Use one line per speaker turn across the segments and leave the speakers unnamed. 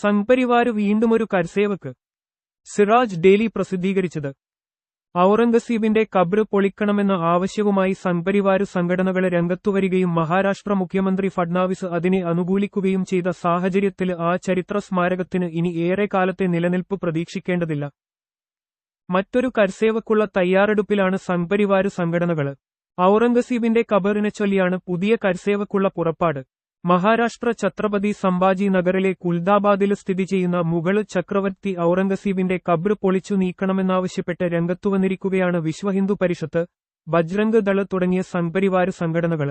സംഘ്പരിവാര് വീണ്ടുമൊരു കർസേവക്ക് Siraj daily പ്രസിദ്ധീകരിച്ചത്. ഔറംഗസീബിന്റെ കബ്ര് പൊളിക്കണമെന്ന ആവശ്യവുമായി സംഘ്പരിവാര് സംഘടനകൾ രംഗത്തുവരികയും മഹാരാഷ്ട്ര മുഖ്യമന്ത്രി ഫഡ്നാവിസ് അതിനെ അനുകൂലിക്കുകയും ചെയ്ത സാഹചര്യത്തിൽ ആ ചരിത്ര സ്മാരകത്തിന് ഇനി ഏറെ കാലത്തെ നിലനിൽപ്പ് പ്രതീക്ഷിക്കേണ്ടതില്ല. മറ്റൊരു കർസേവക്കുള്ള തയ്യാറെടുപ്പിലാണ് സംഘ്പരിവാര് സംഘടനകൾ ഔറംഗസീബിന്റെ കബറിനെ ചൊല്ലിയാണ് പുതിയ കർസേവക്കുള്ള പുറപ്പാട്. മഹാരാഷ്ട്ര ഛത്രപതി സംഭാജി നഗറിലെ കുൽദാബാദിൽ സ്ഥിതി ചെയ്യുന്ന മുഗൾ ചക്രവർത്തി ഔറംഗസീബിന്റെ കബ്ര് പൊളിച്ചു നീക്കണമെന്നാവശ്യപ്പെട്ട് രംഗത്തുവന്നിരിക്കുകയാണ് വിശ്വഹിന്ദു പരിഷത്ത് ബജ്രംഗ് ദൾ തുടങ്ങിയ സംപരിവാര സംഘടനകൾ.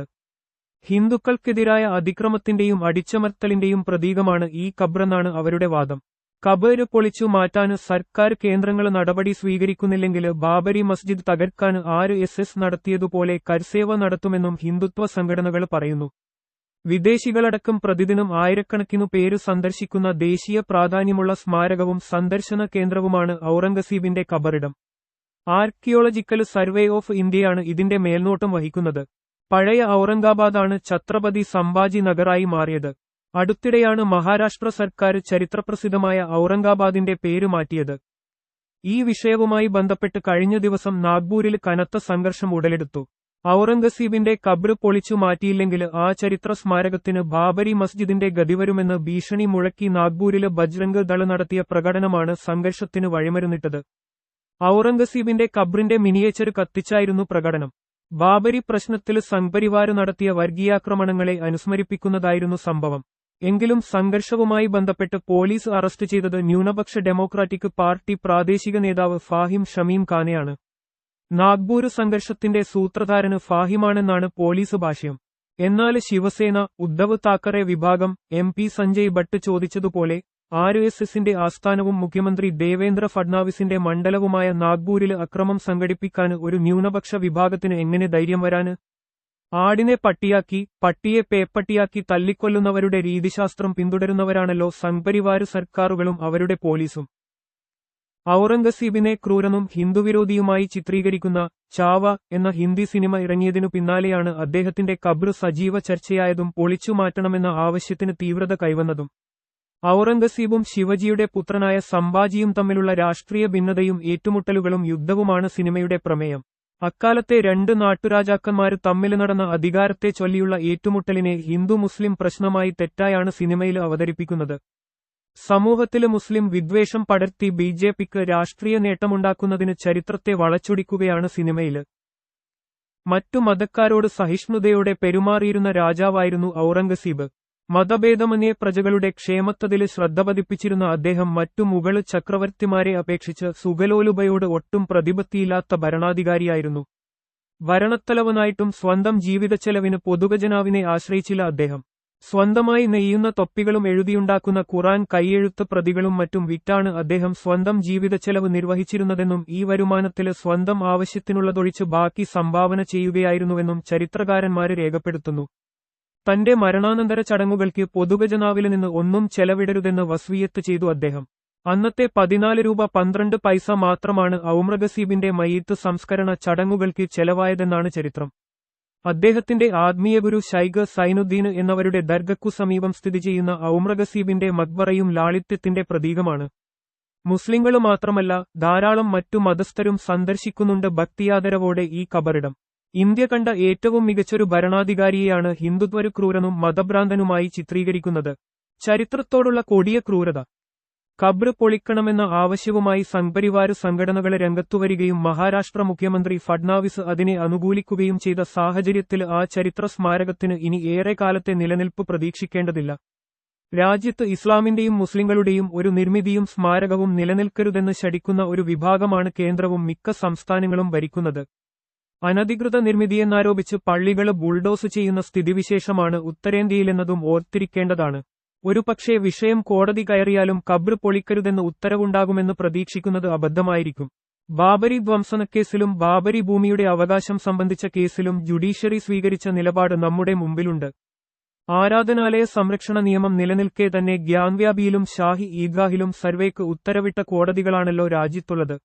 ഹിന്ദുക്കൾക്കെതിരായ അതിക്രമത്തിന്റെയും അടിച്ചമർത്തലിന്റെയും പ്രതീകമാണ് ഈ കബ്രെന്നാണ് അവരുടെ വാദം. കബര് പൊളിച്ചു മാറ്റാൻ സർക്കാർ കേന്ദ്രങ്ങൾ നടപടി സ്വീകരിക്കുന്നില്ലെങ്കിൽ ബാബരി മസ്ജിദ് തകർക്കാൻ ആര് എസ് എസ് നടത്തിയതുപോലെ കർസേവ നടത്തുമെന്നും ഹിന്ദുത്വ സംഘടനകൾ പറയുന്നു. വിദേശികളടക്കം പ്രതിദിനം ആയിരക്കണക്കിനു പേര് സന്ദർശിക്കുന്ന ദേശീയ പ്രാധാന്യമുള്ള സ്മാരകവും സന്ദർശന കേന്ദ്രവുമാണ് ഔറംഗസീബിന്റെ കബറിടം. ആർക്കിയോളജിക്കൽ സർവേ ഓഫ് ഇന്ത്യയാണ് ഇതിന്റെ മേൽനോട്ടം വഹിക്കുന്നത്. പഴയ ഔറംഗാബാദാണ് ഛത്രപതി സംഭാജി നഗറായി മാറിയത്. അടുത്തിടെയാണ് മഹാരാഷ്ട്ര സർക്കാർ ചരിത്രപ്രസിദ്ധമായ ഔറംഗാബാദിന്റെ പേര് മാറ്റിയത്. ഈ വിഷയവുമായി ബന്ധപ്പെട്ട് കഴിഞ്ഞ ദിവസം നാഗ്പൂരിൽ കനത്ത സംഘർഷം ഉടലെടുത്തു. ഔറംഗസീബിന്റെ കബ്ര് പൊളിച്ചു മാറ്റിയില്ലെങ്കിൽ ആ ചരിത്ര സ്മാരകത്തിന് ബാബരി മസ്ജിദിന്റെ ഗതിവരുമെന്ന് ഭീഷണി മുഴക്കി നാഗ്പൂരിലെ ബജ്രംഗ് ദൾ നടത്തിയ പ്രകടനമാണ് സംഘർഷത്തിന് വഴിമരുന്നിട്ടത്. ഔറംഗസീബിന്റെ കബ്രിന്റെ മിനിയേച്ചർ കത്തിച്ചായിരുന്നു പ്രകടനം. ബാബരി പ്രശ്നത്തിൽ സംഘപരിവാര് നടത്തിയ വർഗീയാക്രമണങ്ങളെ അനുസ്മരിപ്പിക്കുന്നതായിരുന്നു സംഭവം. എങ്കിലും സംഘർഷവുമായി ബന്ധപ്പെട്ട് പോലീസ് അറസ്റ്റ് ചെയ്തത് ന്യൂനപക്ഷ ഡെമോക്രാറ്റിക് പാർട്ടി പ്രാദേശിക നേതാവ് ഫാഹിം ഷമീം ഖാനെയാണ്. നാഗ്പൂർ സംഘർഷത്തിന്റെ സൂത്രധാരന് ഫാഹിമാണെന്നാണ് പോലീസ് ഭാഷ്യം. എന്നാൽ ശിവസേന ഉദ്ധവ് താക്കറെ വിഭാഗം എം പി സഞ്ജയ് ഭട്ട് ചോദിച്ചതുപോലെ ആർ എസ് എസിന്റെ ആസ്ഥാനവും മുഖ്യമന്ത്രി ദേവേന്ദ്ര ഫഡ്നാവിസിന്റെ മണ്ഡലവുമായ നാഗ്പൂരിൽ അക്രമം സംഘടിപ്പിക്കാൻ ഒരു ന്യൂനപക്ഷ വിഭാഗത്തിന് എങ്ങനെ ധൈര്യം വരാന്? ആടിനെ പട്ടിയാക്കി പട്ടിയെ പേപ്പട്ടിയാക്കി തല്ലിക്കൊല്ലുന്നവരുടെ രീതിശാസ്ത്രം പിന്തുടരുന്നവരാണല്ലോ സംപരിവാര സർക്കാരുകളും അവരുടെ പോലീസും. ഔറംഗസീബിനെ ക്രൂരനും ഹിന്ദുവിരോധിയുമായി ചിത്രീകരിക്കുന്ന ചാവ എന്ന ഹിന്ദി സിനിമ ഇറങ്ങിയതിനു പിന്നാലെയാണ് അദ്ദേഹത്തിന്റെ കബ്ർ സജീവ ചർച്ചയായതും പൊളിച്ചു മാറ്റണമെന്ന ആവശ്യത്തിന് തീവ്രത കൈവന്നതും. ഔറംഗസീബും ശിവജിയുടെ പുത്രനായ സംഭാജിയും തമ്മിലുള്ള രാഷ്ട്രീയ ഭിന്നതയും ഏറ്റുമുട്ടലുകളും യുദ്ധവുമാണ് സിനിമയുടെ പ്രമേയം. അക്കാലത്തെ രണ്ട് നാട്ടുരാജാക്കന്മാര് തമ്മിൽ നടന്ന അധികാരത്തെ ചൊല്ലിയുള്ള ഏറ്റുമുട്ടലിനെ ഹിന്ദു മുസ്ലിം പ്രശ്നമായി തെറ്റായാണ് സിനിമയിൽ അവതരിപ്പിക്കുന്നത്. സമൂഹത്തിൽ മുസ്ലിം വിദ്വേഷം പടർത്തി ബി ജെ പിക്ക് രാഷ്ട്രീയ നേട്ടമുണ്ടാക്കുന്നതിന് ചരിത്രത്തെ വളച്ചൊടിക്കുകയാണ് സിനിമയിൽ. മറ്റു മതക്കാരോട് സഹിഷ്ണുതയോടെ പെരുമാറിയിരുന്ന രാജാവായിരുന്നു ഔറംഗസീബ്. മതഭേദമന്യേ പ്രജകളുടെ ക്ഷേമത്തതിൽ ശ്രദ്ധ പതിപ്പിച്ചിരുന്ന അദ്ദേഹം മറ്റു മുഗൾ ചക്രവർത്തിമാരെ അപേക്ഷിച്ച് സുഗലോലുബയോട് ഒട്ടും പ്രതിപത്തിയില്ലാത്ത ഭരണാധികാരിയായിരുന്നു. ഭരണത്തലവനായിട്ടും സ്വന്തം ജീവിതച്ചെലവിന് പൊതുഖജനാവിനെ ആശ്രയിച്ചില്ല അദ്ദേഹം. സ്വന്തമായി നെയ്യുന്ന തൊപ്പികളും എഴുതിയുണ്ടാക്കുന്ന ഖുറാൻ കൈയെഴുത്ത് പ്രതികളും മറ്റും വിറ്റാണ് അദ്ദേഹം സ്വന്തം ജീവിതച്ചെലവ് നിർവഹിച്ചിരുന്നതെന്നും ഈ വരുമാനത്തിൽ സ്വന്തം ആവശ്യത്തിനുള്ളതൊഴിച്ച് ബാക്കി സംഭാവന ചെയ്യുകയായിരുന്നുവെന്നും ചരിത്രകാരന്മാര് രേഖപ്പെടുത്തുന്നു. തന്റെ മരണാനന്തര ചടങ്ങുകൾക്ക് പൊതുഖജനാവിൽ നിന്ന് ഒന്നും ചെലവിടരുതെന്ന് വസ്വിയത്ത് ചെയ്തു അദ്ദേഹം. അന്നത്തെ പതിനാല് രൂപ പന്ത്രണ്ട് പൈസ മാത്രമാണ് ഔമ്രഗസീബിന്റെ മയ്യത്ത് സംസ്കരണ ചടങ്ങുകൾക്ക് ചെലവായതെന്നാണ് ചരിത്രം. അദ്ദേഹത്തിന്റെ ആത്മീയ ഗുരു ശൈഖ് സൈനുദ്ദീന് എന്നവരുടെ ദർഗക്കു സമീപം സ്ഥിതി ചെയ്യുന്ന ഔമ്രഗസീബിന്റെ മക്ബറയും ലാളിത്യത്തിന്റെ പ്രതീകമാണ്. മുസ്ലിങ്ങൾ മാത്രമല്ല ധാരാളം മറ്റു മതസ്ഥരും സന്ദർശിക്കുന്നുണ്ട് ഭക്തിയാദരവോടെ ഈ കബറിടം. ഇന്ത്യ കണ്ട ഏറ്റവും മികച്ചൊരു ഭരണാധികാരിയെയാണ് ഹിന്ദുത്വരു ക്രൂരനും മതഭ്രാന്തനുമായി ചിത്രീകരിക്കുന്നത്. ചരിത്രത്തോടുള്ള കൊടിയ ക്രൂരത. കബ്ര് പൊളിക്കണമെന്ന ആവശ്യവുമായി സംപരിവാര സംഘടനകളെ രംഗത്തുവരികയും മഹാരാഷ്ട്ര മുഖ്യമന്ത്രി ഫഡ്നാവിസ് അതിനെ അനുകൂലിക്കുകയും ചെയ്ത സാഹചര്യത്തിൽ ആ ചരിത്ര സ്മാരകത്തിന് ഇനി ഏറെക്കാലത്തെ നിലനിൽപ്പ് പ്രതീക്ഷിക്കേണ്ടതില്ല. രാജ്യത്ത് ഇസ്ലാമിന്റെയും മുസ്ലിങ്ങളുടെയും ഒരു നിർമ്മിതിയും സ്മാരകവും നിലനിൽക്കരുതെന്ന് ശടിക്കുന്ന ഒരു വിഭാഗമാണ് കേന്ദ്രവും മിക്ക സംസ്ഥാനങ്ങളും ഭരിക്കുന്നത്. അനധികൃത നിർമ്മിതിയെന്നാരോപിച്ച് പള്ളികൾ ബുൾഡോസ് ചെയ്യുന്ന സ്ഥിതിവിശേഷമാണ് ഉത്തരേന്ത്യയിലെന്നതും ഓർത്തിരിക്കേണ്ടതാണ്. ഒരുപക്ഷേ വിഷയം കോടതി കയറിയാലും കബ്ര് പൊളിക്കരുതെന്ന് ഉത്തരവുണ്ടാകുമെന്ന് പ്രതീക്ഷിക്കുന്നത് അബദ്ധമായിരിക്കും. ബാബരി ധ്വംസനക്കേസിലും ബാബരി ഭൂമിയുടെ അവകാശം സംബന്ധിച്ച കേസിലും ജുഡീഷ്യറി സ്വീകരിച്ച നിലപാട് നമ്മുടെ മുമ്പിലുണ്ട്. ആരാധനാലയ സംരക്ഷണ നിയമം നിലനിൽക്കെ തന്നെ ഗ്യാൻവ്യാബിയിലും ഷാഹി ഈദ്ഗാഹിലും സർവേക്ക് ഉത്തരവിട്ട കോടതികളാണല്ലോ രാജ്യത്തുള്ളത്.